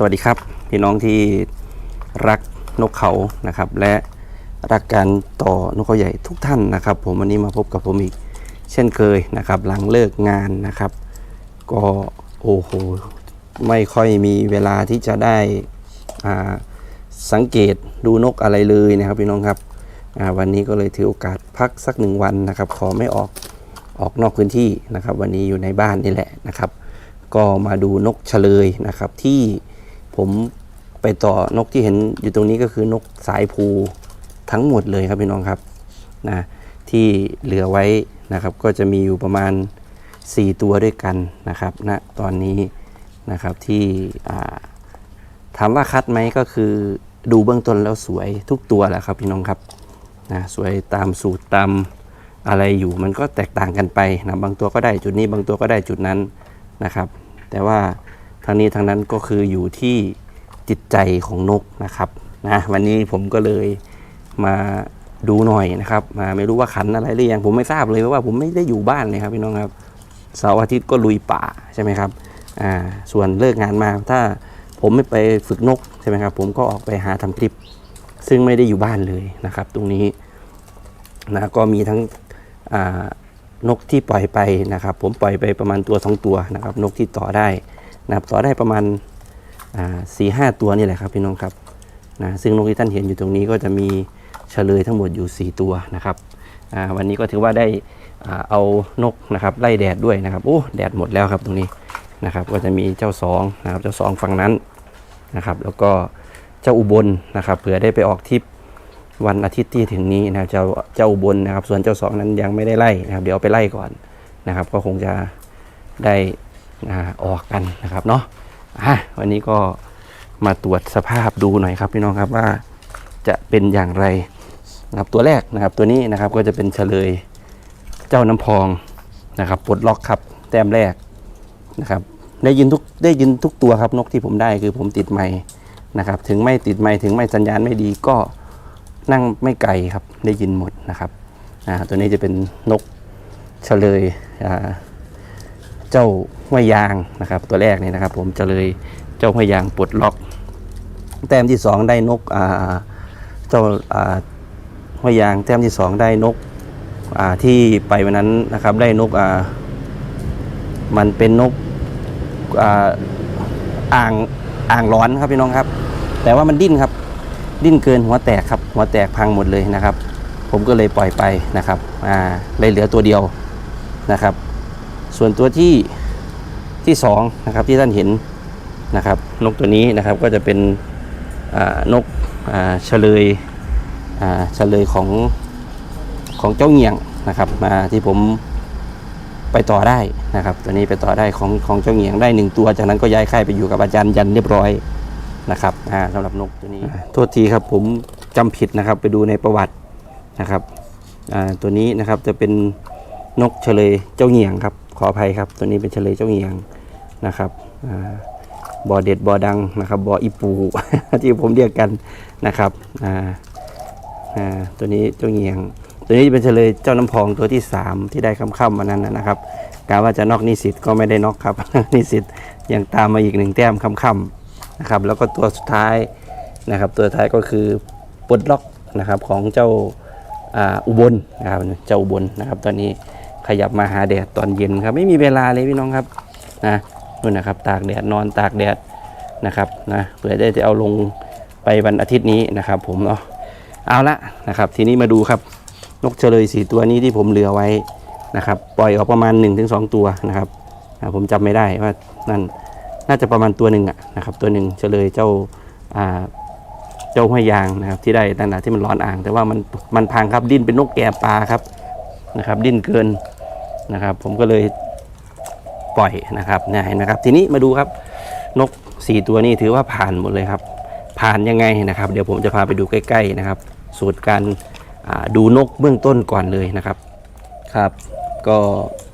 สวัสดีครับ พี่น้องที่รักนกเขานะครับ และรักการต่อนกเขาใหญ่ทุกท่านนะครับ ผมวันนี้มาพบกับผมอีกเช่นเคยนะครับ หลังเลิกงานนะครับ ก็โอ้โหไม่ค่อยมีเวลาที่จะได้สังเกตดูนกอะไรเลยนะครับพี่น้องครับวันนี้ก็เลยถือโอกาสพักสักหนึ่งวันนะครับ ขอไม่ออกออกนอกพื้นที่นะครับ วันนี้อยู่ในบ้านนี่แหละนะครับ ก็มาดูนกเฉลยนะครับที่ ผมไปต่อนกที่เห็นอยู่ตรงนี้ก็คือนกสายภูทั้งหมดเลยครับพี่น้องครับนะที่เหลือไว้นะครับ ก็จะมีอยู่ประมาณ 4 ตัวด้วยกันนะครับณนะตอนนี้นะครับที่ถามว่าคัดไหมก็คือดูเบื้องต้นแล้วสวยทุกตัวแหละครับพี่น้องครับนะสวยตามสูตรตามอะไรอยู่มันก็แตกต่างกันไปนะบางตัวก็ได้จุดนี้บางตัวก็ได้จุดนั้นนะครับ แต่ว่า ทางนี้ทางนั้นก็คืออยู่ที่จิตใจของนกนะครับนะวันนี้ผมก็เลยมาดูหน่อยนะครับมาไม่รู้ว่าขันอะไรหรือยังผมไม่ทราบเลยเพราะว่าผมไม่ได้อยู่บ้านเลยครับพี่น้องครับเสาร์อาทิตย์ก็ลุยป่าใช่ไหมครับอ่าส่วนเลิกงานมาถ้าผมไม่ไปฝึกนกใช่ไหมครับผมก็ออกไปหาทำคลิป ซึ่งไม่ได้อยู่บ้านเลยนะครับ ตรงนี้นะก็มีทั้งอ่านกที่ปล่อยไปนะครับ ผมปล่อยไปประมาณตัวสองตัวนะครับ นกที่ต่อได้ นะครับต่อได้ประมาณสี่ห้าตัวนี่แหละครับพี่น้องครับนะซึ่งนกที่ท่านเห็นอยู่ตรงนี้ก็จะมีเฉลยทั้งหมดอยู่ 4 ตัวนะครับวันนี้ก็ถือว่าได้เอานกนะครับไล่แดดด้วยนะครับโอ้แดดหมดแล้วครับตรงนี้นะครับก็จะมีเจ้าสองนะครับเจ้าสองฝั่งนั้นนะครับแล้วก็เจ้าอุบลนะครับเผื่อได้ไปออกทริปวันอาทิตย์ที่ถึงนี้นะครับเจ้าเจ้าอุบลนะครับส่วนเจ้าสองนั้นยังไม่ได้ไล่นะครับเดี๋ยวไปไล่ก่อนนะครับก็คงจะได้ ออกกันนะครับเนาะะวันนี้ก็มาตรวจสภาพดูหน่อยครับพี่น้องครับว่าจะเป็นอย่างไรนะครับตัวแรกนะครับตัวนี้นะครับก็จะเป็นเฉลยเจ้าน้ำพองนะครับปลดล็อกครับแต้มแรกนะครับได้ยินทุกได้ยินทุกตัวครับนกที่ผมได้คือผมติดไม้นะครับ ถึงไม่ติดไม้ถึงไม่สัญญาณไม่ดีก็นั่งไม่ไกลครับได้ยินหมดนะครับตัวนี้จะเป็นนกเฉลยอ่า เจ้าห้วยยางนะครับ ตัวแรกนี่นะครับ ผมจะเลยเจ้าห้วยยางปลดล็อก แต้มที่สองได้นกเจ้าห้วยยางแต้มที่สองได้นกที่ไปวันนั้นนะครับ ได้นกมันเป็นนกอ่าอ่างอ่างร้อนครับพี่น้องครับ แต่ว่ามันดิ้นครับ ดิ้นเกินหัวแตกครับ หัวแตกพังหมดเลยนะครับ ผมก็เลยปล่อยไปนะครับอ่าเลยเหลือตัวเดียวนะครับ ส่วนตัวที่ที่สองนะครับที่ท่านเห็นนะครับนกตัวนี้นะครับก็จะเป็นนกเฉลยเฉลยของของเจ้าเหงี่ยงนะครับมาที่ผมไปต่อได้นะครับ ตัวนี้ไปต่อได้ของของเจ้าเหงี่ยงได้หนึ่งตัว จากนั้นก็ย้ายค่ายไปอยู่กับอาจารย์ยันเรียบร้อยนะครับสำหรับนกตัวนี้ โทษทีครับผมจำผิดนะครับไปดูในประวัตินะครับตัวนี้นะครับจะเป็นนกเฉลยเจ้าเหงี่ยงครับ ขออภัยครับตัวนี้เป็นเฉลยเจ้าเหงี่ยงนะครับอ่าบอเด็ดบอดังนะครับบออีปูที่ผมเรียกกันนะครับตัวนี้เจ้าเหงี่ยง ตัวนี้เป็นเฉลยเจ้าน้ำพองตัวที่ 3 ที่ได้คำค่ำมานั้นนะครับกาว่าจะนอกนิสิตก็ไม่ได้นอกครับนิสิตยังตามมาอีกหนึ่งแต้มคำค่ำนะครับแล้วก็ตัวสุดท้ายนะครับตัวท้ายก็คือปลดล็อกนะครับของเจ้าอ่าอุบลนะครับเจ้าอุบลนะครับตอนนี้ ขยับมาหาแดดตอนเย็นครับ ไม่มีเวลาเลยพี่น้องครับนะนู่นนะครับ ตากแดดนอนตากแดดนะครับนะเพื่อได้จะเอาลงไปวันอาทิตย์นี้นะครับ ผมเนาะเอาละนะครับ ทีนี้มาดูครับ นกเฉลยสีตัวนี้ที่ผมเหลือไว้นะครับ ปล่อยออกประมาณ 1-2 ตัวนะครับผมจำไม่ได้ว่านั่นน่าจะประมาณตัวหนึ่งอะนะครับ ตัวหนึ่งเฉลยเจ้าอ่าเจ้าห้วยยางนะครับ ที่ได้ตั้งแต่ที่มันร้อนอ่าง แต่ว่ามันมันพังครับดิ้นเป็นนกแก่ปลาครับนะครับ ดิ้นเกิน นะครับ ผมก็เลยปล่อยนะครับเนี่ยเห็นไหมครับ ทีนี้มาดูครับนกสี่ตัวนี้ถือว่าผ่านหมดเลยครับ ผ่านยังไงนะครับ เดี๋ยวผมจะพาไปดูใกล้ ๆนะครับ สูตรการดูนกเบื้องต้นก่อนเลยนะครับครับ ก็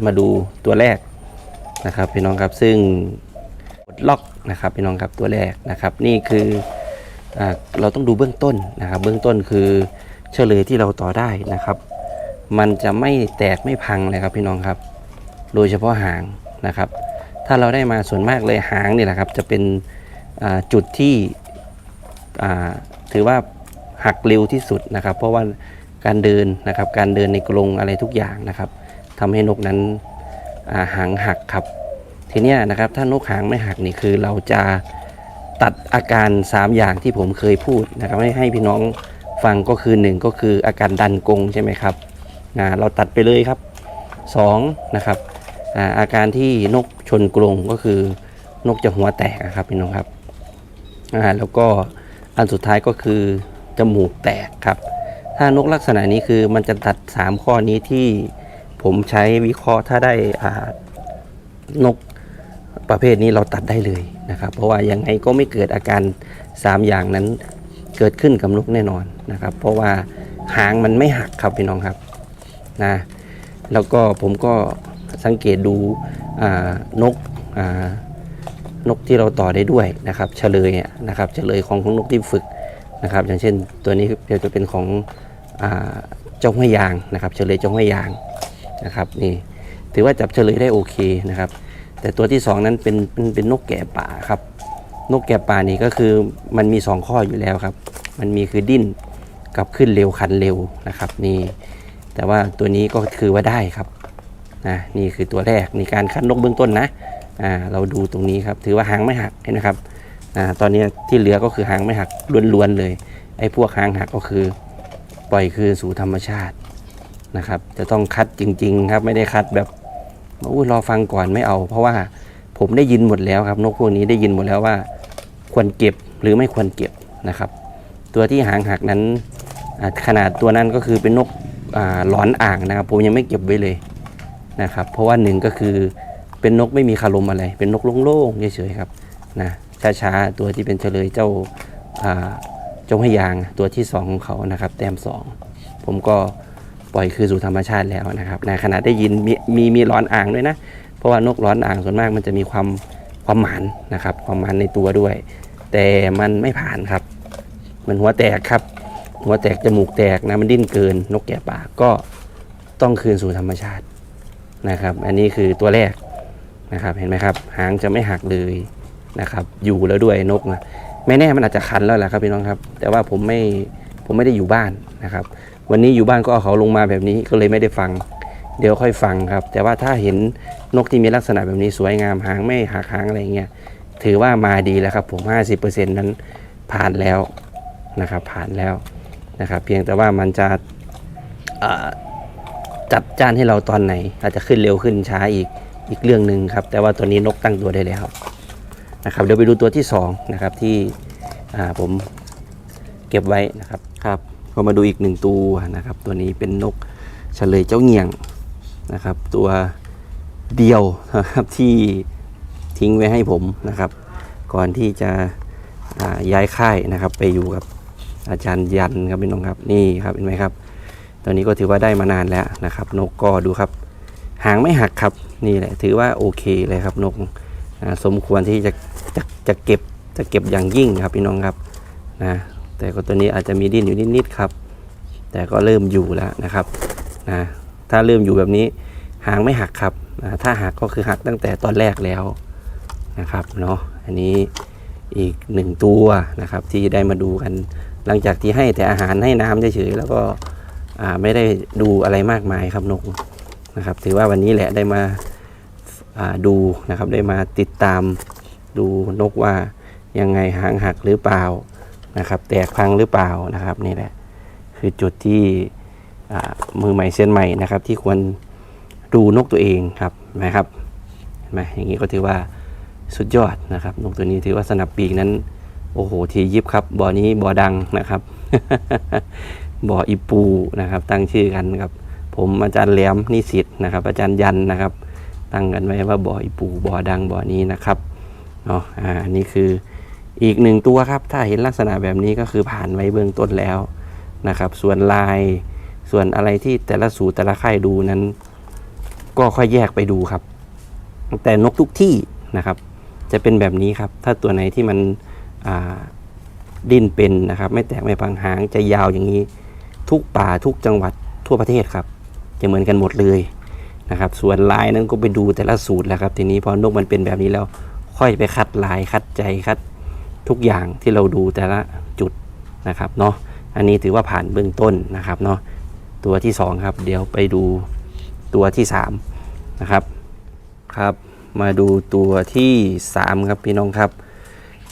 มาดูตัวแรกนะครับพี่น้องครับซึ่งปลดล็อกนะครับพี่น้องครับตัวแรกนะครับ นี่คืออเราต้องดูเบื้องต้นนะครับ เบื้องต้นคือเฉลยที่เราต่อได้นะครับ มันจะไม่แตกไม่พังเลยครับพี่น้องครับ โดยเฉพาะหางนะครับ ถ้าเราได้มาส่วนมากเลยหางนี่ยนะครับ จะเป็นจุดที่ถือว่าหักเร็วที่สุดนะครับ เพราะว่าการเดินนะครับ การเดินในกรงอะไรทุกอย่างนะครับทำให้นกนั้นาหางหักครับ ทีนี้นะครับถ้านกหางไม่หักนี่คือเราจะตัดอาการ 3 อย่างที่ผมเคยพูดนะครับให้ให้พี่น้องฟังก็คือ 1 ก็คืออาการดันกรงใช่ไหมครับ อ่าเราตัดไปเลยครับ2นะครับอาอาการที่นกชนกรงก็คือนกจะหัวแตกครับพี่น้องครับแล้วก็อันสุดท้ายก็คือจมูกแตกครับ ถ้านกลักษณะนี้คือมันจะตัด 3 ข้อนี้ที่ผมใช้วิเคราะห์ถ้าได้อ่านกประเภทนี้เราตัดได้เลยนะครับ เพราะว่ายังไงก็ไม่เกิดอาการ 3 อย่างนั้นเกิดขึ้นกับนกแน่นอนนะครับ เพราะว่าหางมันไม่หักครับพี่น้องครับ นะแล้วก็ผมก็สังเกตดูนกนกที่เราต่อได้ด้วยนะครับเฉลยนะครับเฉลยของของนกที่ฝึกนะครับ อย่างเช่นตัวนี้จะเป็นของเจ้าห้วยยางนะครับ เฉลยเจ้าห้วยยางนะครับนี่ถือว่าจับเฉลยได้โอเคนะครับ แต่ตัวที่สองนั้นเป็นเป็นเป็นนกแก่ป่าครับ นกแก่ป่านี่ก็คือมันมีสองข้ออยู่แล้วครับ มันมีคือดิ้นกับขึ้นเร็วคันเร็วนะครับนี่ แต่ว่าตัวนี้ก็คือว่าได้ครับนะนี่คือตัวแรกในการคัดนกเบื้องต้นนะอ่าเราดูตรงนี้ครับ ถือว่าหางไม่หักเห็นไหมครับอ่าตอนนี้ที่เหลือก็คือหางไม่หักล้วนๆเลย ไอ้พวกหางหักก็คือ ปล่อยคืนสู่ธรรมชาตินะครับ จะต้องคัดจริง ๆ ครับ ไม่ได้คัดแบบอุ้รอฟังก่อนไม่เอา เพราะว่าผมได้ยินหมดแล้วครับ นกพวกนี้ได้ยินหมดแล้วว่า ควรเก็บหรือไม่ควรเก็บนะครับ ตัวที่หางหักนั้นขนาดตัวนั้นก็คือเป็นนก หลอนอ่างนะครับ ผมยังไม่เก็บไว้เลยนะครับ เพราะว่าหนึ่งก็คือเป็นนกไม่มีคารมอะไร เป็นนกโล่งๆเฉยๆครับนะช้าๆตัวที่เป็นเฉลยเจ้าจงให้ยางตัวที่สองของเขานะครับ แต้มสองผมก็ปล่อยคืนสู่ธรรมชาติแล้วนะครับในขณะได้ยินมีมีมีร้อนอ่างด้วยนะ เพราะว่านกร้อนอ่างส่วนมากมันจะมีความความหมานนะครับ ความหมานในตัวด้วย แต่มันไม่ผ่านครับ มันหัวแตกครับ หัวแตกจมูกแตกนะมันดิ้นเกิน นกแก่ป่าก็ต้องคืนสู่ธรรมชาตินะครับ อันนี้คือตัวแรกนะครับเห็นไหมครับหางจะไม่หักเลยนะครับ อยู่แล้วด้วยนกนะไม่แน่มันอาจจะคันแล้วแหละครับพี่น้องครับ แต่ว่าผมไม่ผมไม่ได้อยู่บ้านนะครับ วันนี้อยู่บ้านก็เอาเขาลงมาแบบนี้ก็เลยไม่ได้ฟัง เดี๋ยวค่อยฟังครับ แต่ว่าถ้าเห็นนกที่มีลักษณะแบบนี้สวยงามหางไม่หักหางอะไรเงี้ยถือว่ามาดีแล้วครับผม 50%นั้นผ่านแล้วนะครับผ่านแล้ว นะครับ เพียงแต่ว่ามันจะอ่าจัดจ้านให้เราตอนไหน อาจจะขึ้นเร็วขึ้นช้าอีกอีกเรื่องหนึ่งครับ แต่ว่าตัวนี้นกตั้งตัวได้แล้วนะครับเดี๋ยวไปดูตัวที่สองนะครับที่อ่าผมเก็บไว้นะครับครับก็มาดูอีกหนึ่งตัวนะครับ ตัวนี้เป็นนกเฉลยเจ้าเงี่ยงนะครับ ตัวเดียวนะครับที่ทิ้งไว้ให้ผมนะครับ ก่อนที่จะอ่าย้ายค่ายนะครับ ไปอยู่กับ อาจารย์ยันครับพี่น้องครับนี่ครับเห็นไหมครับตัวนี้ก็ถือว่าได้มานานแล้วนะครับ นกก็ดูครับ หางไม่หักครับนี่แหละ ถือว่าโอเคเลยครับนกสมควรที่จะจะจะเก็บจะเก็บอย่างยิ่งครับพี่น้องครับนะแต่ก็ตัวนี้อาจจะมีดิ้นอยู่นิดๆครับ แต่ก็เริ่มอยู่แล้วนะครับนะถ้าเริ่มอยู่แบบนี้หางไม่หักครับนะถ้าหักก็คือหักตั้งแต่ตอนแรกแล้วนะครับเนาะอันนี้อีกหนึ่งตัวนะครับที่ได้มาดูกัน หลังจากที่ให้แต่อาหารให้น้ำเฉยๆแล้วก็ไม่ได้ดูอะไรมากมายครับนกนะครับ ถือว่าวันนี้แหละได้มาาดูนะครับ ได้มาติดตามดูนกว่ายังไงหางหักหรือเปล่านะครับ แตกพังหรือเปล่านะครับนี่แหละ คือจุดที่มือใหม่เส้นใหม่นะครับ ที่ควรดูนกตัวเองครับนะครับเห็นไหมอย่างนี้ก็ถือว่าสุดยอดนะครับนกตัวนี้ถือว่าสนับปีกนั้น โอ้โหทียิบครับบ่อนี้บ่อดังนะครับ บ่ออีปูนะครับ ตั้งชื่อกันครับ ผมอาจารย์แหลมนิสิตนะครับ อาจารย์ยันนะครับ ตั้งกันไว้ว่าบ่ออีปูบ่อดังบ่อนี้นะครับเนาะอ่าอันนี้คืออีกหนึ่งตัวครับ ถ้าเห็นลักษณะแบบนี้ก็คือผ่านไว้เบื้องต้นแล้วนะครับ ส่วนลายส่วนอะไรที่แต่ละสูตรแต่ละค่ายดูนั้น ก็ค่อยแยกไปดูครับ แต่นกทุกที่นะครับ จะเป็นแบบนี้ครับ ถ้าตัวไหนที่มัน ดิ้นเป็นนะครับ ไม่แตกไม่พังหางจะยาวอย่างนี้ ทุกป่าทุกจังหวัดทั่วประเทศครับ จะเหมือนกันหมดเลยนะครับ ส่วนลายนั้นก็ไปดูแต่ละสูตรแล้วครับ ทีนี้พอนกมันเป็นแบบนี้แล้วค่อยไปคัดลายคัดใจคัดทุกอย่างที่เราดูแต่ละจุดนะครับเนาะอันนี้ถือว่าผ่านเบื้องต้นนะครับเนาะตัวที่สองครับ เดี๋ยวไปดูตัวที่สามนะครับครับ มาดูตัวที่สามครับพี่น้องครับ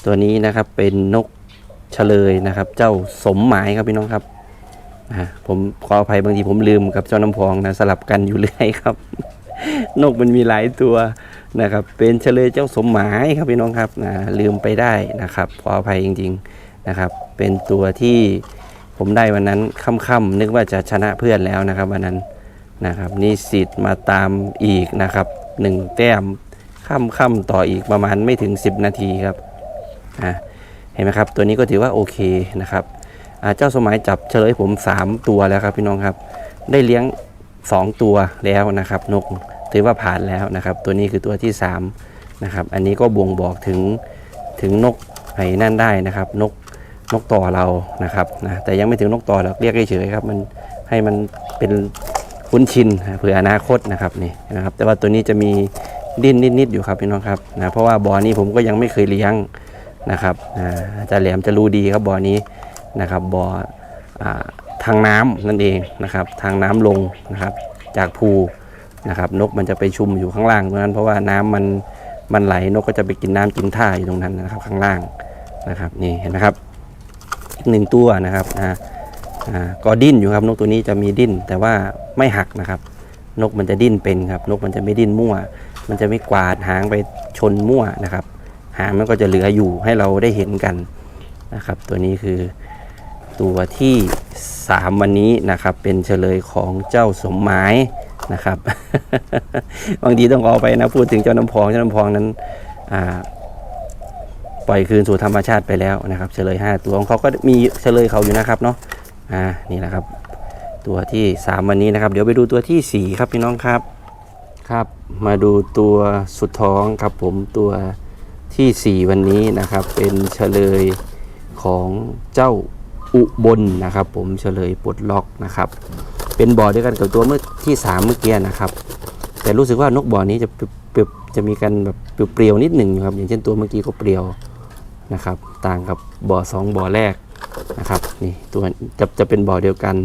ตัวนี้นะครับเป็นนกเฉลยนะครับ เจ้าสมหมายครับพี่น้องครับผมขออภัยบางทีผมลืมกับเจ้าน้ำพองนะสลับกันอยู่เรื่อยครับ นกมันมีหลายตัวนะครับ เป็นเฉลยเจ้าสมหมายครับพี่น้องครับนะลืมไปได้นะครับ ขออภัยจริง ๆนะครับ เป็นตัวที่ผมได้วันนั้นค่ำๆนึกว่าจะชนะเพื่อนแล้วนะครับวันนั้นนะครับนี่สิทธิ์มาตามอีกนะครับหนึ่งแต้มค่ำๆต่ออีกประมาณไม่ถึง 10 นาทีครับ อะเห็นไหมครับ ตัวนี้ก็ถือว่าโอเคนะครับเจ้าสมหมายจับเฉลยผม 3 ตัวแล้วครับพี่น้องครับ ได้เลี้ยง 2 ตัวแล้วนะครับ นกถือว่าผ่านแล้วนะครับ ตัวนี้คือตัวที่3นะครับ อันนี้ก็บ่งบอกถึงถึงนกไอ้นั่นได้นะครับ นกนกต่อเรานะครับนะแต่ยังไม่ถึงนกต่อหรอกเรียกเฉยๆครับมันให้มันเป็นคุ้นชินเผื่ออนาคตนะครับนี่นะครับ แต่ว่าตัวนี้จะมีดิ้นนิดๆอยู่ครับพี่น้องครับนะเพราะว่าบ่อนี้ผมก็ยังไม่เคยเลี้ยง นะครับอาจารย์แหลมจะรู้ดีครับบ่อนี้นะครับบ่อทางน้ำนั่นเองนะครับ ทางน้ำลงนะครับจากภูนะครับ นกมันจะไปชุมอยู่ข้างล่างตรงนั้นเพราะว่าน้ำมันมันไหลนกก็จะไปกินน้ำกินท่าอยู่ตรงนั้นนะครับ ข้างล่างนะครับนี่เห็นไหมครับอีกหนึ่งตัวนะครับอ่าก็ดิ้นอยู่ครับนกตัวนี้จะมีดิ้นแต่ว่าไม่หักนะครับ นกมันจะดิ้นเป็นครับ นกมันจะไม่ดิ้นมั่ว มันจะไม่กวาดหางไปชนมั่วนะครับางมันก็จะเหลืออยู่ให้เราได้เห็นกันนะครับ ตัวนี้คือตัวที่ 3 วันนี้นะครับ เป็นเฉลยของเจ้าสมหมายนะครับ บางทีต้องเอาไปนะพูดถึงเจ้าน้ำพองเจ้าน้ำพองนั้นปล่อยคืนสู่ธรรมชาติไปแล้วนะครับ เฉลย 5 ตัวของเขาก็มีเฉลยเขาอยู่นะครับเนาะอ่านี่แหละครับ ตัวที่ 3 วันนี้นะครับ เดี๋ยวไปดูตัวทีสี่4 ครับพี่น้องครับครับ มาดูตัวสุดท้องครับผมตัว ทีสี่ 4 วันนี้นะครับ เป็นเฉลยของเจ้าอุบลนะครับ ผมเฉลยปลดล็อกนะครับ เป็นบ่อเดียวกันกับตัวเมื่อที่ 3 เมื่อกี้นะครับ แต่รู้สึกว่านกบ่อนี้จะเปรียบจะมีการแบบเปรียวๆนิดหนึ่งครับ อย่างเช่นตัวเมื่อกี้ก็เปรียวนะครับ ต่างกับบ่อสองบ่อแรกนะครับนี่ตัวจะจะเป็นบ่อเดียวกัน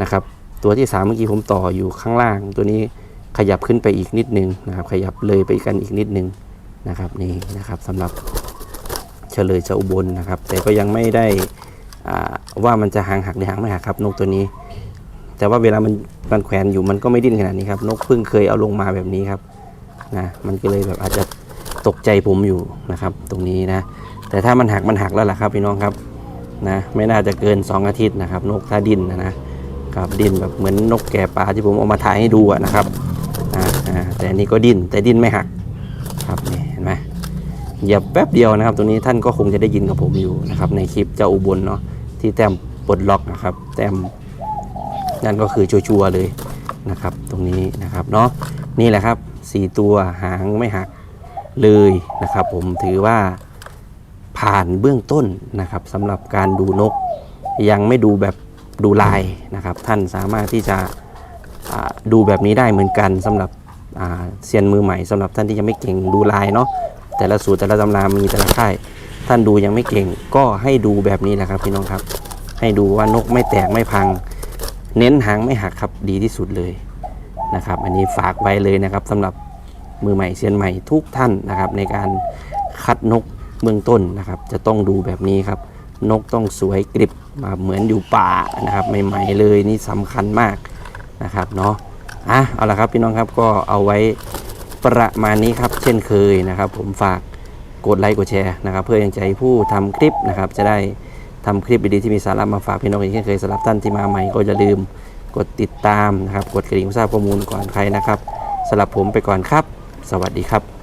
นะครับ ตัวที่สามเมื่อกี้ผมต่ออยู่ข้างล่าง ตัวนี้ขยับขึ้นไปอีกนิดนึงนะครับ ขยับเลยไปกันอีกนิดนึง นะครับนี่นะครับสำหรับเฉลยเจ้าอุบลนะครับ แต่ก็ยังไม่ได้อ่าว่ามันจะหางหักหรือหางไม่หักครับนกตัวนี้ แต่ว่าเวลามันมันแขวนอยู่มันก็ไม่ดิ้นขนาดนี้ครับนกเพิ่งเคยเอาลงมาแบบนี้ครับนะมันก็เลยแบบอาจจะตกใจผมอยู่นะครับ ตรงนี้นะ แต่ถ้ามันหักมันหักแล้วล่ะครับพี่น้องครับนะไม่น่าจะเกิน 2 อาทิตย์นะครับ นกถ้าดิ้นนะนะครับดิ้นแบบเหมือนนกแก่ป่าที่ผมเอามาถ่ายให้ดูนะครับอ่าแต่อันนี้ก็ดิ้นแต่ดิ้นไม่หักครับน เหยียบแป๊บเดียวนะครับตรงนี้ท่านก็คงจะได้ยินกับผมอยู่นะครับในคลิปเจ้าอุบลเนาะที่แต้มปลดล็อกนะครับ แต้มนั่นก็คือชัวร์เลยนะครับ ตรงนี้นะครับเนาะนี่แหละครับสี่ตัวหางไม่หักเลยนะครับ ผมถือว่าผ่านเบื้องต้นนะครับสำหรับการดูนก ยังไม่ดูแบบดูลายนะครับ ท่านสามารถที่จะดูแบบนี้ได้เหมือนกันสำหรับเซียนมือใหม่สำหรับท่านที่ยังไม่เก่งดูลายเนาะ แต่ละสูตรแต่ละตำรามีแต่ละค่าย ท่านดูยังไม่เก่ง ก็ให้ดูแบบนี้แหละครับพี่น้องครับ ให้ดูว่านกไม่แตกไม่พัง เน้นหางไม่หักครับดีที่สุดเลยนะครับ อันนี้ฝากไว้เลยนะครับสำหรับมือใหม่เซียนใหม่ทุกท่านนะครับ ในการคัดนกเบื้องต้นนะครับ จะต้องดูแบบนี้ครับ นกต้องสวยกริบมาเหมือนอยู่ป่านะครับใหม่ๆเลยนี่สำคัญมากนะครับเนาะอะเอาละครับพี่น้องครับก็เอาไว้ ประมาณนี้ครับ เช่นเคยนะครับ ผมฝากกดไลค์กดแชร์นะครับ เพื่อยังใจผู้ทำคลิปนะครับ จะได้ทำคลิปดีๆที่มีสาระมาฝากพี่น้องอีกเช่นเคยสำหรับท่านที่มาใหม่ก็อย่าลืมกดติดตามนะครับ กดกระดิ่งทราบข้อมูลก่อนใครนะครับสำหรับผมไปก่อนครับ สวัสดีครับ